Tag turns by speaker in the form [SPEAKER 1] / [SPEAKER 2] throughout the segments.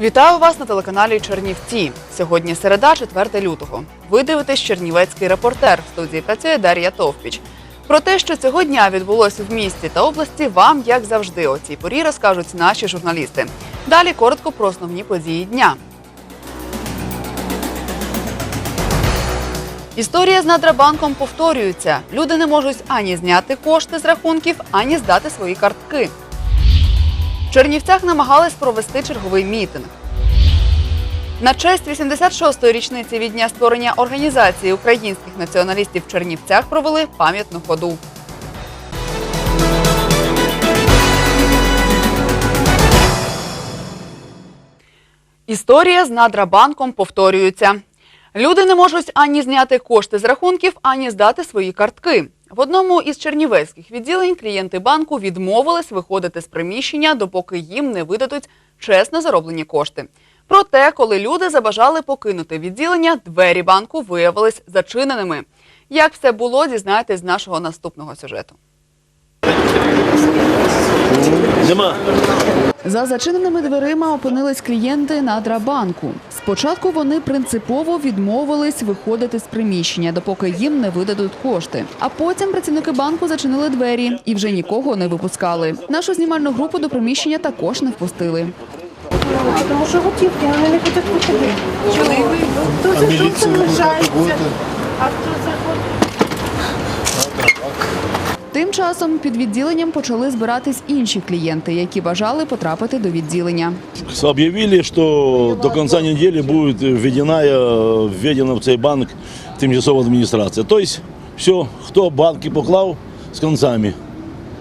[SPEAKER 1] Вітаю вас на телеканалі Чернівці. Сьогодні середа, 4 лютого. Ви дивитесь Чернівецький репортер. В студії працює Дар'я Товпіч. Про те, що цього дня відбулося в місті та області, вам, як завжди, о цій порі розкажуть наші журналісти. Далі коротко про основні події дня. Історія з Надрабанком повторюється. Люди не можуть ані зняти кошти з рахунків, ані здати свої картки. Чернівцях намагались провести черговий мітинг. На честь 86-ї річниці від дня створення організації українських націоналістів в Чернівцях провели пам'ятну ходу. Історія з Надрабанком повторюється. Люди не можуть ані зняти кошти з рахунків, ані здати свої картки. В одному із чернівецьких відділень клієнти банку відмовились виходити з приміщення, допоки їм не видадуть чесно зароблені кошти. Проте, коли люди забажали покинути відділення, двері банку виявились зачиненими. Як все було, дізнаєтесь з нашого наступного сюжету.
[SPEAKER 2] Нема.
[SPEAKER 3] За зачиненими дверима опинились клієнти Надрабанку. Спочатку вони принципово відмовились виходити з приміщення, допоки їм не видадуть кошти. А потім працівники банку зачинили двері і вже нікого не випускали. Нашу знімальну групу до приміщення також не впустили.
[SPEAKER 4] Тому що готівки, вони не хочуть виходити. Чому? Тут залишається, а тут
[SPEAKER 3] Тим часом під відділенням почали збиратись інші клієнти, які бажали потрапити до відділення.
[SPEAKER 2] Объявили, что до конца недели будет введена, э, введена в цей банк тимчасова адміністрація. То есть все, хто банки поклав з концами,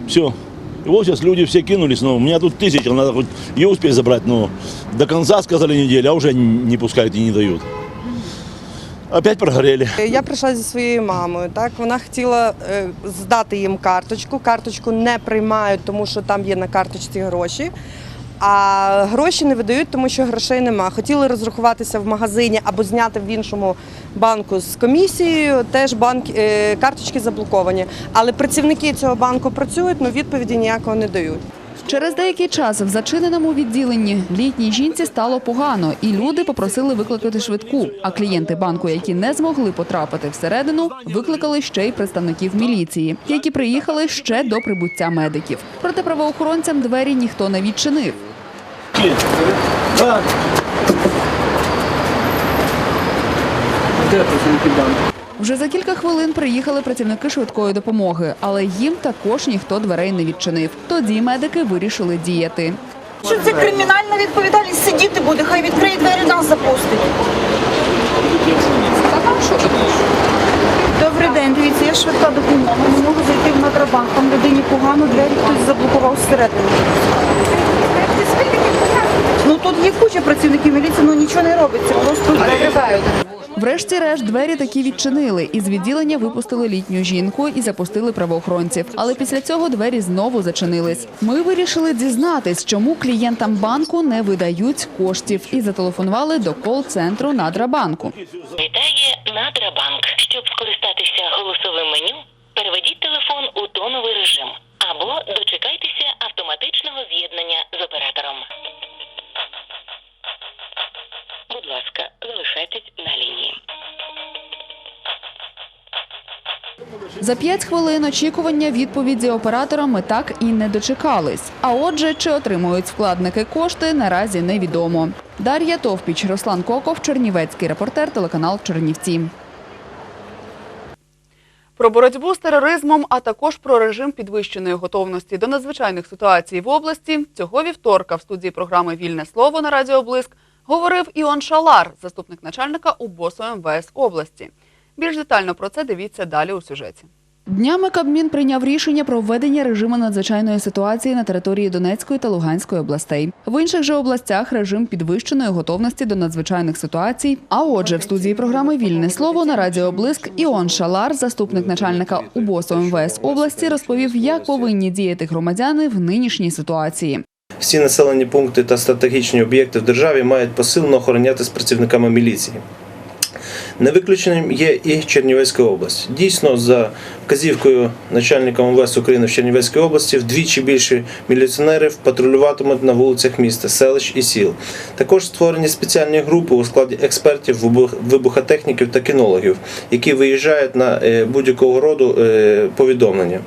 [SPEAKER 2] все. И вот сейчас люди все кинулись, но у меня тут тысяча, надо хоть ее успеть забрать, но до конца, сказали, недели, а уже не пускают и не дают. Опять прогорели.
[SPEAKER 5] Я прийшла зі своєю мамою. Так вона хотіла е, здати їм карточку. Карточку не приймають, тому що там є на карточці гроші. А гроші не видають, тому що грошей нема. Хотіли розрахуватися в магазині або зняти в іншому банку з комісією. Теж банк е, карточки заблоковані. Але працівники цього банку працюють, але відповіді ніякого не дають.
[SPEAKER 3] Через деякий час в зачиненому відділенні літній жінці стало погано, і люди попросили викликати швидку. А клієнти банку, які не змогли потрапити всередину, викликали ще й представників міліції, які приїхали ще до прибуття медиків. Проте правоохоронцям двері ніхто не відчинив.
[SPEAKER 2] Так.
[SPEAKER 3] Вже за кілька хвилин приїхали працівники швидкої допомоги, але їм також ніхто дверей не відчинив. Тоді медики вирішили діяти.
[SPEAKER 4] Що це кримінальна відповідальність сидіти буде, хай відкриє двері нас запустить. Добрий день, дивіться, я швидка допомога. Не можу зайти в Надрабанк. Там людині погано, двері хтось заблокував всередині. Тут є куча працівників міліції, ну нічого не робиться, просто закривають.
[SPEAKER 3] Врешті-решт двері таки відчинили. Із відділення випустили літню жінку і запустили правоохоронців. Але після цього двері знову зачинились. Ми вирішили дізнатись, чому клієнтам банку не видають коштів, і зателефонували до кол-центру Надрабанку.
[SPEAKER 6] Вітає Надрабанк. Щоб скористатися голосовим меню, переведіть телефон у тоновий режим або дочекайтеся автоматичного з'єднання з оператором.
[SPEAKER 3] За п'ять хвилин очікування відповіді оператора ми так і не дочекались. А отже, чи отримують вкладники кошти, наразі невідомо. Дар'я Товпіч, Руслан Коков, Чернівецький репортер, телеканал Чернівці.
[SPEAKER 1] Про боротьбу з тероризмом, а також про режим підвищеної готовності до надзвичайних ситуацій в області цього вівторка в студії програми Вільне слово на Радіо Блиск говорив Іон Шалар, заступник начальника УБОСу МВС області. Більш детально про це дивіться далі у сюжеті.
[SPEAKER 3] Днями Кабмін прийняв рішення про введення режиму надзвичайної ситуації на території Донецької та Луганської областей. В інших же областях режим підвищеної готовності до надзвичайних ситуацій. А отже, в студії програми Вільне слово на радіо Блиск Іон Шалар, заступник начальника УБОСу МВС області, розповів, як повинні діяти громадяни в нинішній ситуації.
[SPEAKER 7] Всі населені пункти та стратегічні об'єкти в державі мають посилено охоронятися працівниками міліції. Не виключеним є і Чернівецька область. Дійсно, за вказівкою начальника МВС України в Чернівецькій області вдвічі більше міліціонерів патрулюватимуть на вулицях міста, селищ і сіл. Також створені спеціальні групи у складі експертів, вибухотехніків та кінологів, які виїжджають на е, будь-якого роду е, повідомлення.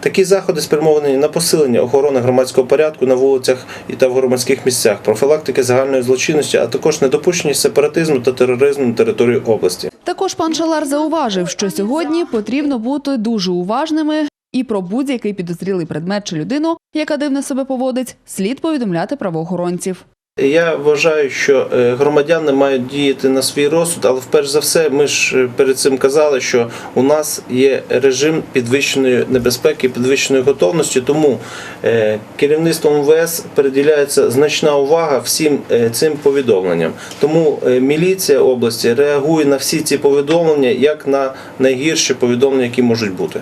[SPEAKER 7] Такі заходи спрямовані на посилення охорони громадського порядку на вулицях і та в громадських місцях, профілактики загальної злочинності, а також недопущення сепаратизму та тероризму на території області.
[SPEAKER 3] Також пан Шалар зауважив, що сьогодні потрібно бути дуже уважними і про будь-який підозрілий предмет чи людину, яка дивно себе поводить, слід повідомляти правоохоронців.
[SPEAKER 7] Я вважаю, що е, громадяни мають діяти на свій розсуд, але перш за все, ми ж е, перед цим казали, що у нас є режим підвищеної небезпеки, підвищеної готовності. Тому е, керівництвом МВС приділяється значна увага всім цим повідомленням. Тому міліція області реагує на всі ці повідомлення як на найгірші повідомлення, які можуть бути.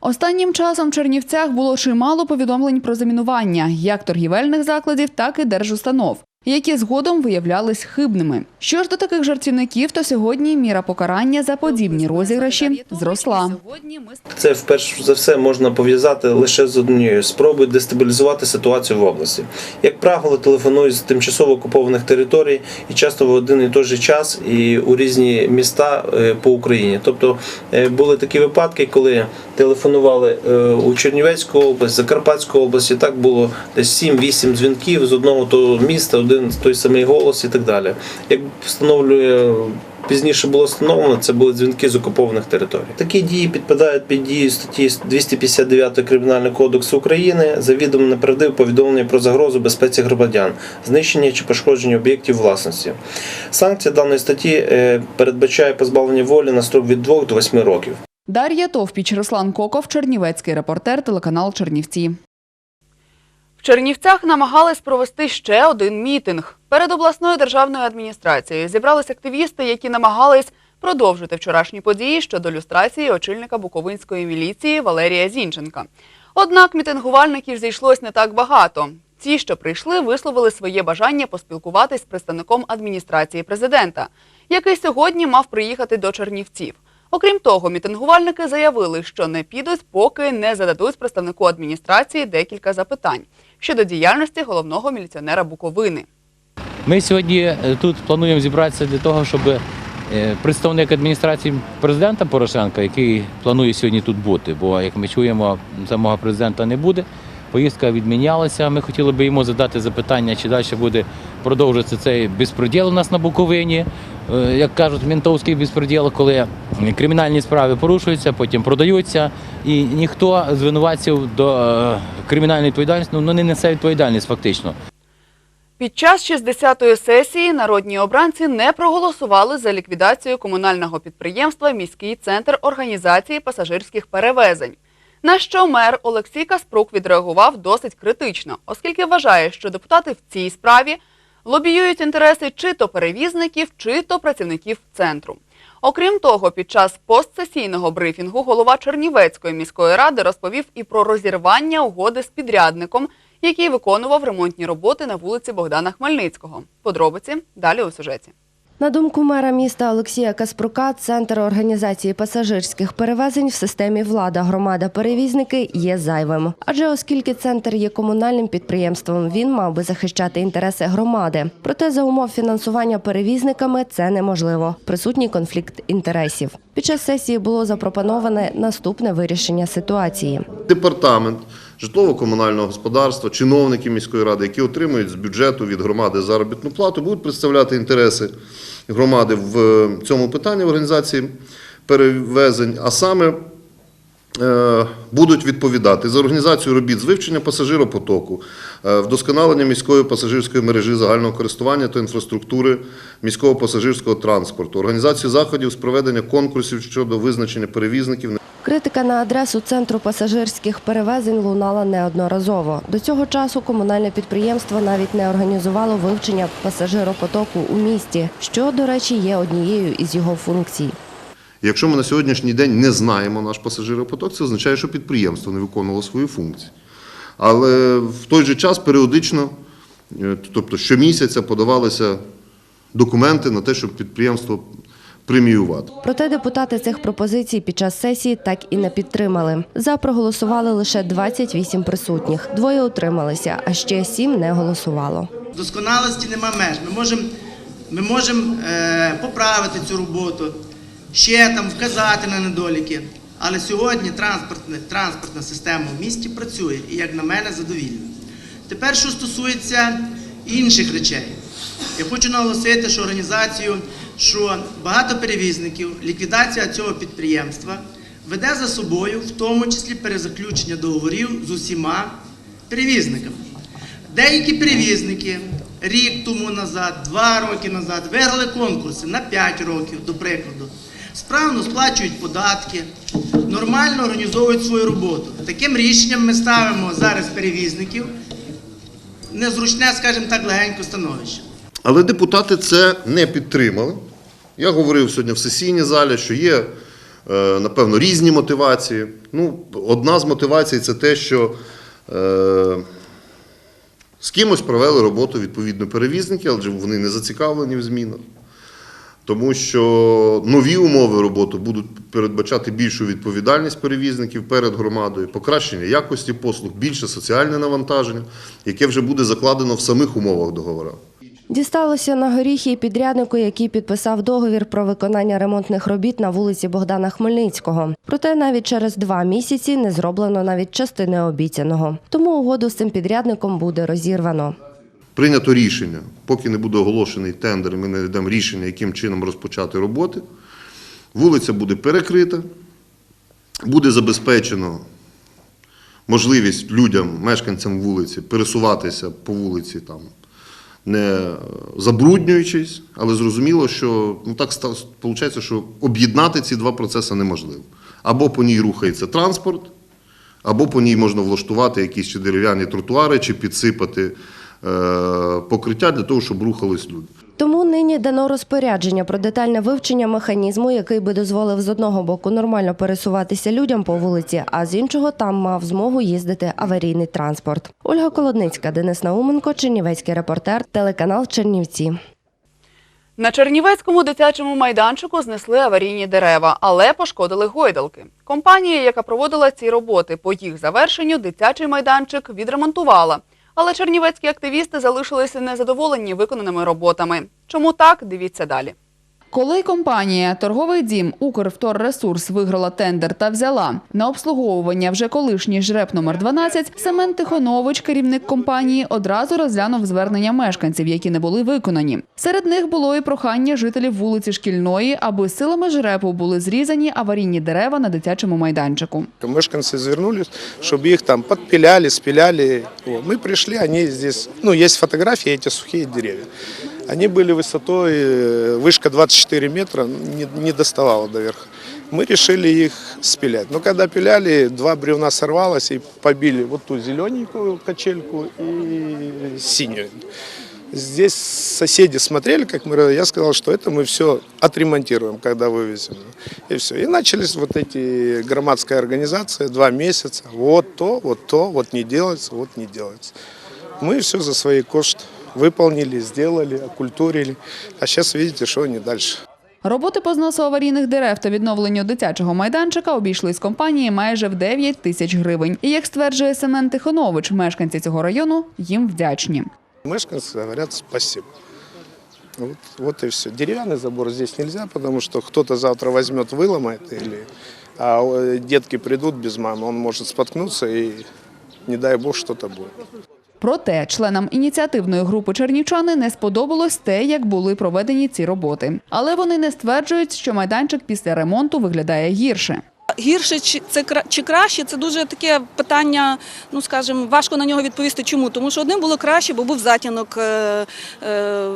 [SPEAKER 3] Останнім часом в Чернівцях було чимало повідомлень про замінування як торгівельних закладів, так і держустанов, які згодом виявлялись хибними. Що ж до таких жартівників, то сьогодні міра покарання за подібні розіграші зросла.
[SPEAKER 7] Це вперше за все можна пов'язати лише з однією спробою дестабілізувати ситуацію в області. Як правило, телефонують з тимчасово окупованих територій і часто в один і той же час і у різні міста е, по Україні. Тобто е, були такі випадки, коли телефонували е, у Чернівецьку область, Закарпатську область, і так було десь 7-8 дзвінків з одного того міста, один той самий голос і так далі. Як встановлює Пізніше було встановлено, це були дзвінки з окупованих територій. Такі дії підпадають під дію статті 259 Кримінального кодексу України завідомо неправдиве повідомлення про загрозу безпеці громадян, знищення чи пошкодження об'єктів власності. Санкція даної статті е, передбачає позбавлення волі на строк від 2 до 8 років.
[SPEAKER 3] Дар'я Товпіч, Руслан Коков, Чернівецький репортер, телеканал Чернівці.
[SPEAKER 1] Чернівцях намагались провести ще один мітинг. Перед обласною державною адміністрацією зібрались активісти, які намагались продовжити вчорашні події щодо люстрації очільника Буковинської міліції Валерія Зінченка. Однак мітингувальників зійшлось не так багато. Ті, що прийшли, висловили своє бажання поспілкуватись з представником адміністрації президента, який сьогодні мав приїхати до Чернівців. Окрім того, мітингувальники заявили, що не підуть, поки не зададуть представнику адміністрації декілька запитань щодо діяльності головного міліціонера Буковини.
[SPEAKER 8] Ми сьогодні е, тут плануємо зібратися для того, щоб е, представник адміністрації президента Порошенка, який планує сьогодні тут бути, бо як ми чуємо, самого президента не буде. Поїздка відмінялася. Ми хотіли би йому задати запитання, чи далі буде продовжуватися цей безпреділ у нас на Буковині. Е, Як кажуть, ментовський безпреділ, коли кримінальні справи порушуються, потім продаються, і ніхто з винуватців до е, кримінальної відповідальності ну, не несе відповідальність фактично.
[SPEAKER 1] Під час 60-ї сесії народні обранці не проголосували за ліквідацію комунального підприємства Міський центр організації пасажирських перевезень. На що мер Олексій Каспрук відреагував досить критично, оскільки вважає, що депутати в цій справі лобіюють інтереси чи то перевізників, чи то працівників центру. Окрім того, під час постсесійного брифінгу голова Чернівецької міської ради розповів і про розірвання угоди з підрядником, який виконував ремонтні роботи на вулиці Богдана Хмельницького. Подробиці далі у сюжеті.
[SPEAKER 9] На думку мера міста Олексія Каспрука, центр організації пасажирських перевезень в системі влада, громада, перевізники є зайвим. Адже оскільки центр є комунальним підприємством, він мав би захищати інтереси громади. Проте за умов фінансування перевізниками це неможливо. Присутній конфлікт інтересів. Під час сесії було запропоноване наступне вирішення ситуації.
[SPEAKER 10] департамент житлово-комунального господарства, чиновники міської ради, які отримують з бюджету від громади заробітну плату, будуть представляти інтереси громади в е, цьому питанні в організації перевезень, а саме е, будуть відповідати за організацію робіт з вивчення пасажиропотоку, е, вдосконалення міської пасажирської мережі загального користування та інфраструктури міського пасажирського транспорту, організацію заходів з проведення конкурсів щодо визначення перевізників
[SPEAKER 9] Критика на адресу центру пасажирських перевезень лунала неодноразово. До цього часу комунальне підприємство навіть не організувало вивчення пасажиропотоку у місті, що, до речі, є однією із його функцій.
[SPEAKER 10] Якщо ми на сьогоднішній день не знаємо наш пасажиропоток, це означає, що підприємство не виконувало свої функції. Але в той же час періодично, е, тобто щомісяця, подавалися документи на те, щоб підприємство преміювати.
[SPEAKER 9] Проте депутати цих пропозицій під час сесії так і не підтримали. За проголосували лише 28 присутніх. Двоє утрималися, а ще сім не голосувало.
[SPEAKER 11] Досконалості нема меж. Ми можемо ми можем, е, поправити цю роботу, ще там вказати на недоліки. Але сьогодні транспортна, транспортна система в місті працює і, як на мене, задовільна. Тепер, що стосується інших речей, я хочу наголосити, що організацію, що багато перевізників, ліквідація цього підприємства веде за собою, в тому числі перезаключення договорів з усіма перевізниками. Деякі перевізники рік тому назад, два роки назад виграли конкурси на 5 років, до прикладу. Справно сплачують податки, нормально організовують свою роботу. Таким рішенням ми ставимо зараз перевізників незручне, скажімо так, легенько становище.
[SPEAKER 10] Але депутати це не підтримали. Я говорив сьогодні в сесійній залі, що є, е, напевно, різні мотивації. Ну, одна з мотивацій це те, що е, з кимось провели роботу відповідно перевізники, але вони не зацікавлені в змінах. Тому що нові умови роботи будуть передбачати більшу відповідальність перевізників перед громадою, покращення якості послуг, більше соціальне навантаження, яке вже буде закладено в самих умовах договору.
[SPEAKER 9] Дісталося на горіхи підряднику, який підписав договір про виконання ремонтних робіт на вулиці Богдана Хмельницького. Проте навіть через два місяці не зроблено навіть частини обіцяного. Тому угоду з цим підрядником буде розірвано.
[SPEAKER 10] Прийнято рішення, поки не буде оголошений тендер, ми не даємо рішення, яким чином розпочати роботи. Вулиця буде перекрита, буде забезпечено можливість людям, мешканцям вулиці, пересуватися по вулиці там, не забруднюючись, але зрозуміло, що ну, так виходить, що об'єднати ці два процеси неможливо. Або по ній рухається транспорт, або по ній можна влаштувати якісь чи дерев'яні тротуари, чи підсипати е, покриття для того, щоб рухались люди.
[SPEAKER 9] Тому нині дано розпорядження про детальне вивчення механізму, який би дозволив з одного боку нормально пересуватися людям по вулиці, а з іншого там мав змогу їздити аварійний транспорт. Ольга Колодницька, Денис Науменко, Чернівецький репортер, телеканал Чернівці.
[SPEAKER 1] На Чернівецькому дитячому майданчику знесли аварійні дерева, але пошкодили гойдалки. Компанія, яка проводила ці роботи по їх завершенню, дитячий майданчик відремонтувала. Але чернівецькі активісти залишилися незадоволені виконаними роботами. Чому так? Дивіться далі.
[SPEAKER 3] Коли компанія Торговий дім Укрвторресурс виграла тендер та взяла на обслуговування вже колишній жреб номер 12, Семен Тихонович, керівник компанії, одразу розглянув звернення мешканців, які не були виконані. Серед них було і прохання жителів вулиці Шкільної, аби силами жрепу були зрізані аварійні дерева на дитячому майданчику.
[SPEAKER 12] Мешканцы звернулись, чтобы их там подпиляли, спиляли. Вот. Мы пришли, они здесь, ну, есть фотографии, эти сухие деревья. Они были высотой, э, вышка 24 метра, не, не доставала до верха. Мы решили их спилять. Но когда пиляли, два бревна сорвалось и побили вот ту зелененькую качельку и синюю. Здесь соседи смотрели, как мы, я сказал, что это мы все отремонтируем, когда вывезем. И все. И начались вот эти громадская организация, два месяца. Вот то, вот то, вот не делается, вот не делается. Мы все за свои кошты выполнили, сделали, окультурили. А сейчас видите, что они дальше.
[SPEAKER 3] Роботи по зносу аварійних дерев та відновленню дитячого майданчика обійшлись компанії майже в 9 тисяч гривень. І як стверджує Семен Тихонович, мешканці цього району їм вдячні.
[SPEAKER 12] Мешканцы говорят спасибо. Вот, вот и все. Деревянный забор здесь нельзя, потому что кто-то завтра возьмет, выломает, или, а э, детки придут без мамы, он может споткнуться и, не дай бог, что-то будет.
[SPEAKER 3] Проте членам ініціативної групи чернівчани не сподобалось те, як були проведені ці роботи. Але вони не стверджують, що майданчик після ремонту виглядає гірше.
[SPEAKER 13] Гірше чи це чи краще? Це дуже таке питання. Ну скажімо, важко на нього відповісти. Чому? Тому що одним було краще, бо був затінок е, е,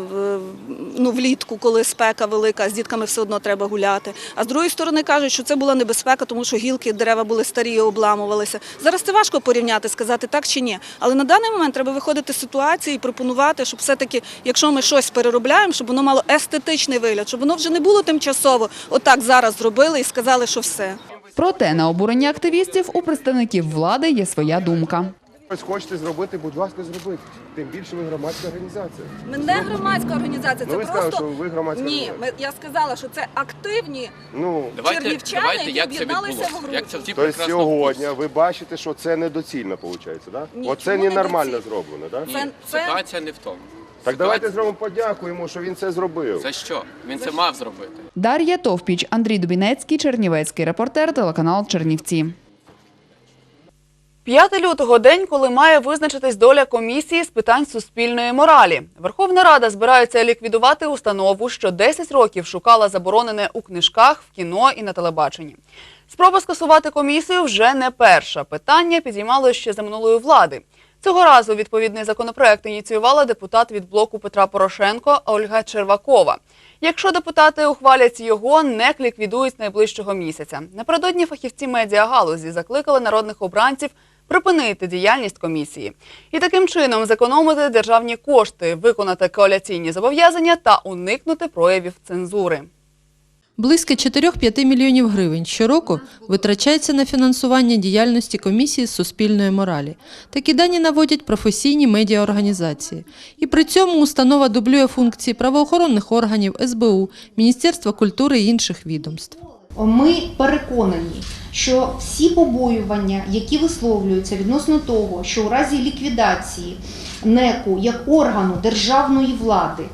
[SPEAKER 13] ну, влітку, коли спека велика, з дітками все одно треба гуляти. А з другої сторони кажуть, що це була небезпека, тому що гілки, дерева були старі, обламувалися. Зараз це важко порівняти, сказати так чи ні. Але на даний момент треба виходити з ситуації і пропонувати, щоб все-таки, якщо ми щось переробляємо, щоб воно мало естетичний вигляд, щоб воно вже не було тимчасово. Отак зараз зробили і сказали, що все.
[SPEAKER 3] Проте на обурення активістів у представників влади є своя думка.
[SPEAKER 14] Щось хочете зробити, будь ласка, зробіть. Тим більше ви громадська організація.
[SPEAKER 13] Ми не громадська організація,
[SPEAKER 14] Ну
[SPEAKER 13] це
[SPEAKER 14] ви сказали, що ви громадська
[SPEAKER 13] ні. Ми, я сказала, що це активні
[SPEAKER 14] Ну,
[SPEAKER 13] чернівчани, які об'єдналися в групу.
[SPEAKER 14] тобто сьогодні ви бачите, що це недоцільно виходить, так?
[SPEAKER 13] Ні,
[SPEAKER 14] Оце ненормально зроблено, так?
[SPEAKER 13] Це, це
[SPEAKER 15] Ситуація не в тому.
[SPEAKER 14] Так давайте зробимо подяку йому, що він це зробив.
[SPEAKER 15] За що? Він це мав зробити.
[SPEAKER 3] Дар'я Товпіч, Андрій Дубінецький, Чернівецький репортер, телеканал Чернівці.
[SPEAKER 1] 5 лютого – день, коли має визначитись доля комісії з питань суспільної моралі. Верховна Рада збирається ліквідувати установу, що 10 років шукала заборонене у книжках, в кіно і на телебаченні. Спроба скасувати комісію вже не перша. Питання підіймало ще за минулої влади. Цього разу відповідний законопроект ініціювала депутат від блоку Петра Порошенко Ольга Червакова. Якщо депутати ухвалять його, НЕК ліквідують найближчого місяця. Напередодні фахівці медіагалузі закликали народних обранців припинити діяльність комісії і таким чином зекономити державні кошти, виконати коаляційні зобов'язання та уникнути проявів цензури.
[SPEAKER 16] Близько 4-5 мільйонів гривень щороку витрачається на фінансування діяльності комісії з суспільної моралі. Такі дані наводять професійні медіаорганізації. І при цьому установа дублює функції правоохоронних органів, СБУ, Міністерства культури і інших відомств.
[SPEAKER 17] Ми переконані, що всі побоювання, які висловлюються відносно того, що у разі ліквідації НЕКу як органу державної влади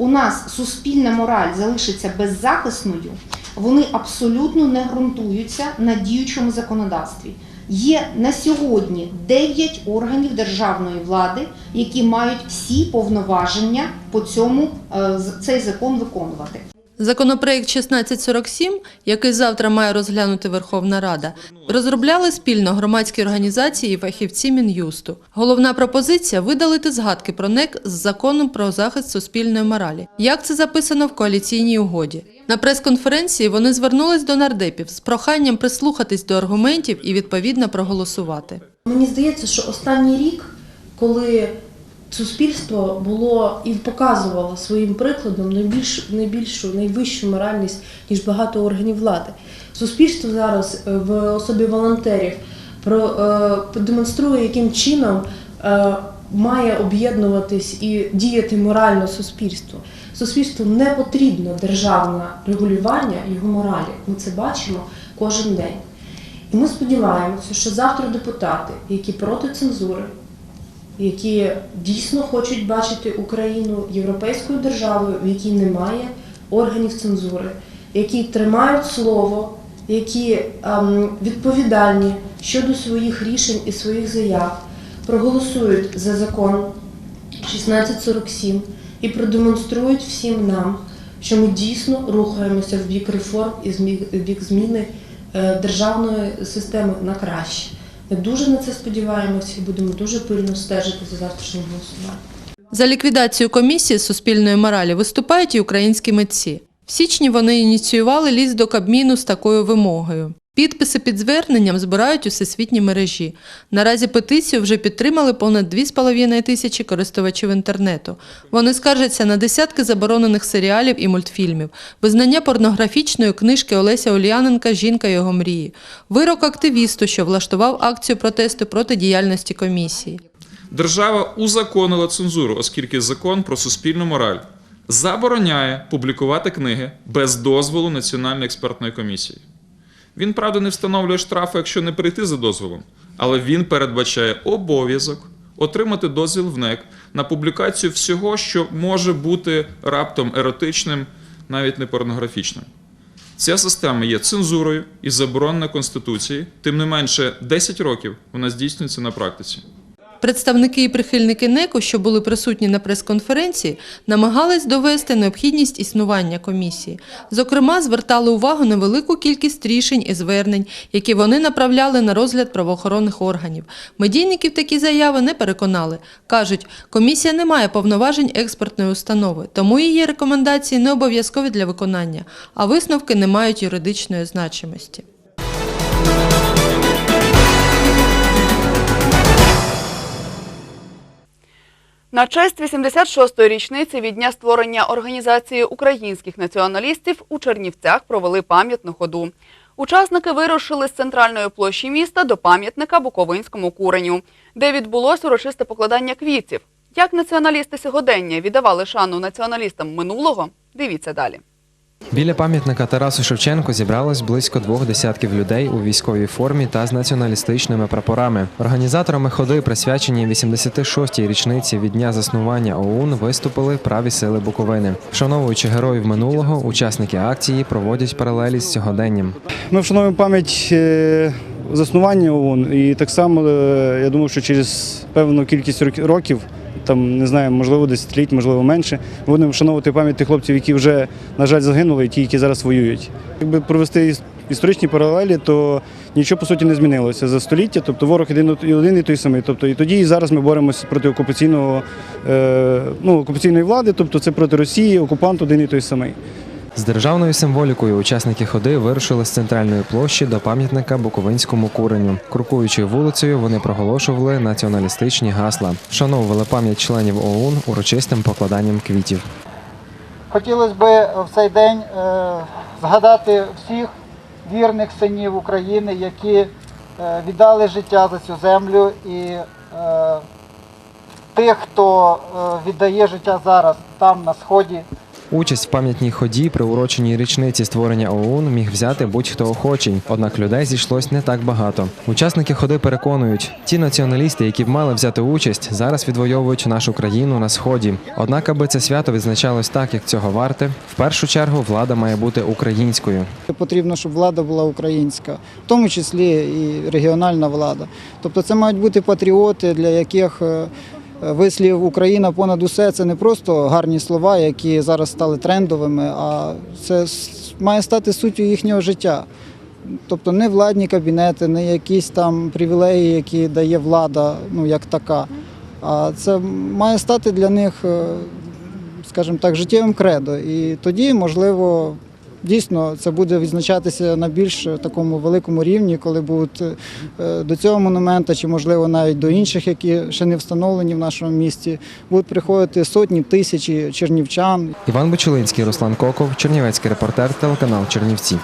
[SPEAKER 17] у нас суспільна мораль залишиться беззахисною, вони абсолютно не ґрунтуються на діючому законодавстві. Є на сьогодні 9 органів державної влади, які мають всі повноваження по цьому е, цей закон виконувати.
[SPEAKER 16] Законопроект 1647, який завтра має розглянути Верховна Рада, розробляли спільно громадські організації і фахівці Мін'юсту. Головна пропозиція видалити згадки про НЕК з законом про захист суспільної моралі. Як це записано в коаліційній угоді? На прес-конференції вони звернулись до нардепів з проханням прислухатись до аргументів і відповідно проголосувати.
[SPEAKER 18] Мені здається, що останній рік, коли суспільство було і показувало своїм прикладом найбільш, найбільшу, найвищу моральність, ніж багато органів влади. Суспільство зараз е, в особі волонтерів про, е, продемонструє, яким чином е, має об'єднуватись і діяти морально суспільство. Суспільству не потрібно державне регулювання його моралі. Ми це бачимо кожен день. І ми сподіваємося, що завтра депутати, які проти цензури, які дійсно хочуть бачити Україну європейською державою, в якій немає органів цензури, які тримають слово, які ем, відповідальні щодо своїх рішень і своїх заяв, проголосують за закон 1647 і продемонструють всім нам, що ми дійсно рухаємося в бік реформ і в бік зміни е, державної системи на краще. Дуже на це сподіваємося і будемо дуже пильно стежити за завтрашнім голосуванням.
[SPEAKER 16] За ліквідацію комісії суспільної моралі виступають і українські митці. В січні вони ініціювали ліст до Кабміну з такою вимогою. Підписи під зверненням збирають у всесвітній мережі. Наразі петицію вже підтримали понад 2,5 тисячі користувачів інтернету. Вони скаржаться на десятки заборонених серіалів і мультфільмів, визнання порнографічної книжки Олеся Ульяненка Жінка його мрії, вирок активісту, що влаштував акцію протесту проти діяльності комісії.
[SPEAKER 19] Держава узаконила цензуру, оскільки закон про суспільну мораль забороняє публікувати книги без дозволу Національної експертної комісії. Він, правда, не встановлює штрафи, якщо не прийти за дозволом, але він передбачає обов'язок отримати дозвіл в НЕК на публікацію всього, що може бути раптом еротичним, навіть не порнографічним. Ця система є цензурою і заборонена Конституцією, тим не менше 10 років вона здійснюється на практиці.
[SPEAKER 16] Представники і прихильники НЕКу, що були присутні на прес-конференції, намагались довести необхідність існування комісії. Зокрема, звертали увагу на велику кількість рішень і звернень, які вони направляли на розгляд правоохоронних органів. Медійників такі заяви не переконали. Кажуть, комісія не має повноважень експертної установи, тому її рекомендації не обов'язкові для виконання, а висновки не мають юридичної значимості.
[SPEAKER 1] На честь 86-ї річниці від дня створення Організації українських націоналістів у Чернівцях провели пам'ятну ходу. Учасники вирушили з центральної площі міста до пам'ятника Буковинському куреню, де відбулось урочисте покладання квітів. Як націоналісти сьогодення віддавали шану націоналістам минулого, дивіться далі.
[SPEAKER 20] Біля пам'ятника Тарасу Шевченку зібралось близько двох десятків людей у військовій формі та з націоналістичними прапорами. Організаторами ходи, присвячені 86-й річниці від дня заснування ОУН, виступили праві сили Буковини. Вшановуючи героїв минулого, учасники акції проводять паралелі з сьогоденням.
[SPEAKER 21] Ми вшановуємо пам'ять е, заснування ООН і так само, е, я думаю, що через певну кількість рок- років, там не знаю, можливо, десятиліть, можливо, менше, будемо вшановувати пам'ять тих хлопців, які вже, на жаль, загинули, і ті, які зараз воюють. Якби провести історичні паралелі, то нічого по суті не змінилося за століття. Тобто ворог один і один і той самий. Тобто і тоді і зараз ми боремося проти окупаційного е, ну, окупаційної влади, тобто це проти Росії, окупант один і той самий.
[SPEAKER 20] З державною символікою учасники ходи вирушили з центральної площі до пам'ятника Буковинському куреню. Крокуючи вулицею, вони проголошували націоналістичні гасла, вшановували пам'ять членів ОУН урочистим покладанням квітів.
[SPEAKER 22] Хотілося б в цей день е, згадати всіх вірних синів України, які е, віддали життя за цю землю, і е, тих, хто е, віддає життя зараз там, на сході.
[SPEAKER 20] Участь в пам'ятній ході, приуроченій річниці створення ОУН, міг взяти будь-хто охочий. Однак людей зійшлось не так багато. Учасники ходи переконують, ті націоналісти, які б мали взяти участь, зараз відвоюють нашу країну на сході. Однак, аби це свято відзначалось так, як цього варте, в першу чергу влада має бути українською.
[SPEAKER 22] Потрібно, щоб влада була українська, в тому числі і регіональна влада. Тобто це мають бути патріоти, для яких е, вислів Україна понад усе це не просто гарні слова, які зараз стали трендовими, а це має стати суттю їхнього життя. Тобто не владні кабінети, не якісь там привілеї, які дає влада, ну як така. А це має стати для них, е, скажімо так, життєвим кредо. І тоді, можливо, дійсно це буде відзначатися на більш такому великому рівні, коли будуть е, до цього монумента, чи можливо навіть до інших, які ще не встановлені в нашому місті, будуть приходити сотні тисячі чернівчан.
[SPEAKER 20] Іван Бочулинський, Руслан Коков, Чернівецький репортер, телеканал Чернівці.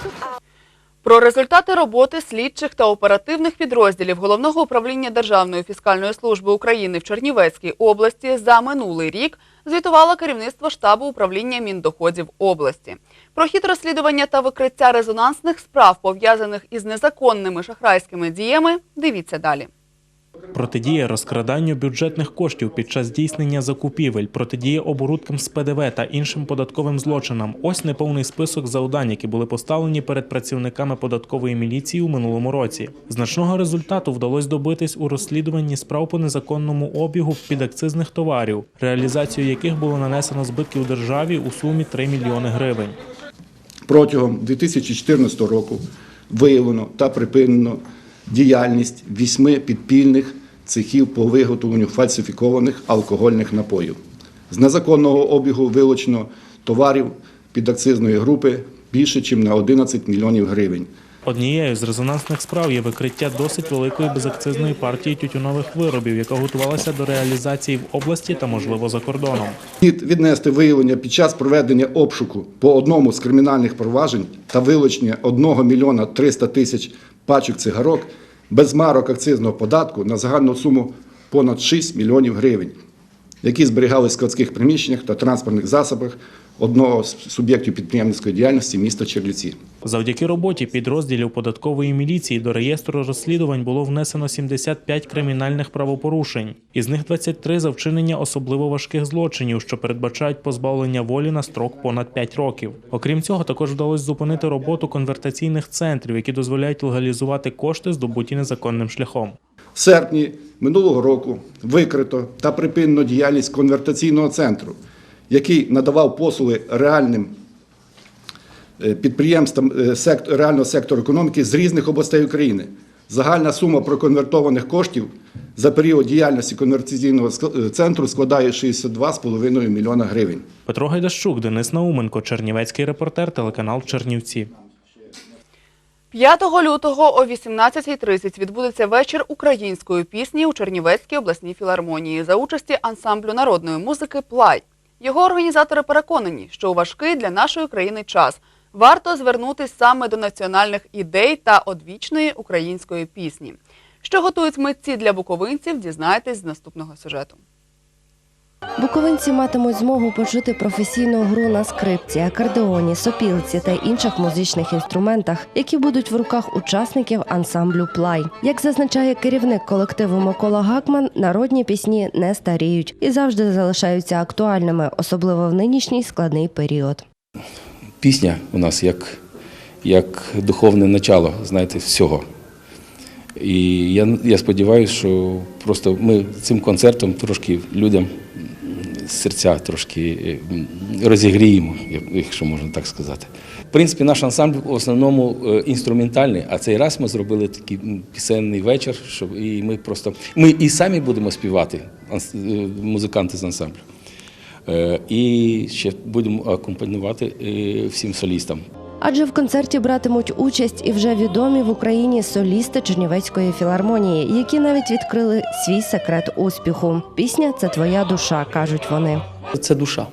[SPEAKER 1] Про результати роботи слідчих та оперативних підрозділів Головного управління Державної фіскальної служби України в Чернівецькій області за минулий рік звітувало керівництво штабу управління міндоходів області. Про хід розслідування та викриття резонансних справ, пов'язаних із незаконними шахрайськими діями, дивіться далі.
[SPEAKER 23] Протидія розкраданню бюджетних коштів під час здійснення закупівель, протидія оборудкам з ПДВ та іншим податковим злочинам. Ось неповний список завдань, які були поставлені перед працівниками податкової міліції у минулому році. Значного результату вдалося добитись у розслідуванні справ по незаконному обігу підакцизних товарів, реалізацію яких було нанесено збитків державі у сумі 3 мільйони гривень.
[SPEAKER 24] Протягом 2014 року виявлено та припинено діяльність вісьми підпільних цехів по виготовленню фальсифікованих алкогольних напоїв. З незаконного обігу вилучено товарів підакцизної групи більше, ніж на 11 мільйонів гривень.
[SPEAKER 23] Однією з резонансних справ є викриття досить великої безакцизної партії тютюнових виробів, яка готувалася до реалізації в області та, можливо, за кордоном.
[SPEAKER 24] Слід віднести виявлення під час проведення обшуку по одному з кримінальних проваджень та вилучення 1 мільйона 300 тисяч пачок цигарок без марок акцизного податку на загальну суму понад 6 мільйонів гривень, які зберігались в складських приміщеннях та транспортних засобах одного з суб'єктів підприємницької діяльності міста Чернівці.
[SPEAKER 23] Завдяки роботі підрозділів податкової міліції до реєстру розслідувань було внесено 75 кримінальних правопорушень. Із них 23 за вчинення особливо важких злочинів, що передбачають позбавлення волі на строк понад 5 років. Окрім цього, також вдалося зупинити роботу конвертаційних центрів, які дозволяють легалізувати кошти, здобуті незаконним шляхом.
[SPEAKER 24] В серпні минулого року викрито та припинено діяльність конвертаційного центру, який надавав послуги реальним е, підприємствам е, реального сектору економіки з різних областей України. Загальна сума проконвертованих коштів за період діяльності конвертаційного ск- е, центру складає 62,5 мільйона гривень.
[SPEAKER 23] Петро Гайдащук, Денис Науменко, Чернівецький репортер, телеканал Чернівці.
[SPEAKER 1] 5 лютого о 18.30 відбудеться вечір української пісні у Чернівецькій обласній філармонії за участі ансамблю народної музики Плай. Його організатори переконані, що у важкий для нашої країни час варто звернутися саме до національних ідей та одвічної української пісні. Що готують митці для буковинців, дізнайтесь з наступного сюжету.
[SPEAKER 9] Буковинці матимуть змогу почути професійну гру на скрипці, акордеоні, сопілці та інших музичних інструментах, які будуть в руках учасників ансамблю Плай. Як зазначає керівник колективу Микола Гакман, народні пісні не старіють і завжди залишаються актуальними, особливо в нинішній складний період.
[SPEAKER 25] пісня у нас як, як духовне начало, знаєте, всього. І я, я сподіваюся, що просто ми цим концертом трошки людям серця трошки розігріємо, якщо можна так сказати. В принципі, наш ансамбль в основному е, інструментальний, а цей раз ми зробили такий пісенний вечір, щоб і ми просто ми і самі будемо співати, е, музиканти з ансамблю. Е, І ще будемо акомпанувати е, всім солістам.
[SPEAKER 9] Адже в концерті братимуть участь і вже відомі в Україні солісти Чернівецької філармонії, які навіть відкрили свій секрет успіху. Пісня це твоя душа, кажуть вони.
[SPEAKER 26] Це душа.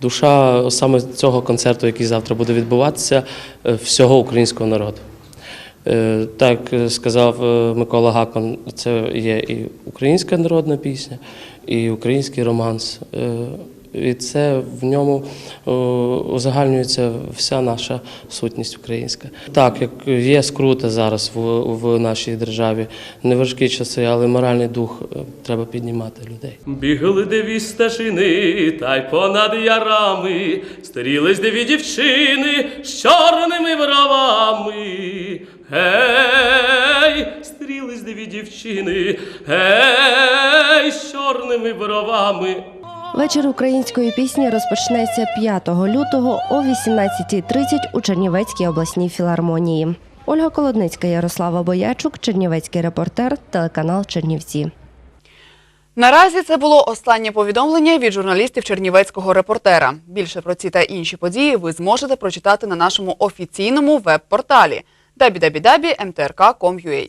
[SPEAKER 26] Душа саме цього концерту, який завтра буде відбуватися, е, всього українського народу. Е, Так сказав е, Микола Гакон, це є і українська народна пісня, і український романс. І це в ньому е, узагальнюється вся наша сутність українська. Так, як є скрута зараз в, в нашій державі, неважкі часи, але моральний дух е, треба піднімати людей.
[SPEAKER 27] Бігли деві стежини, та й понад ярами, старілись деві дівчини з чорними бровами. Гей, стрілись деві дівчини, гей, з чорними бровами.
[SPEAKER 9] Вечір української пісні розпочнеться 5 лютого о 18.30 у Чернівецькій обласній філармонії. Ольга Колодницька, Ярослава Боячук, Чернівецький репортер, телеканал Чернівці.
[SPEAKER 1] Наразі це було останнє повідомлення від журналістів Чернівецького репортера. Більше про ці та інші події ви зможете прочитати на нашому офіційному веб-порталі www.mtrk.com.ua.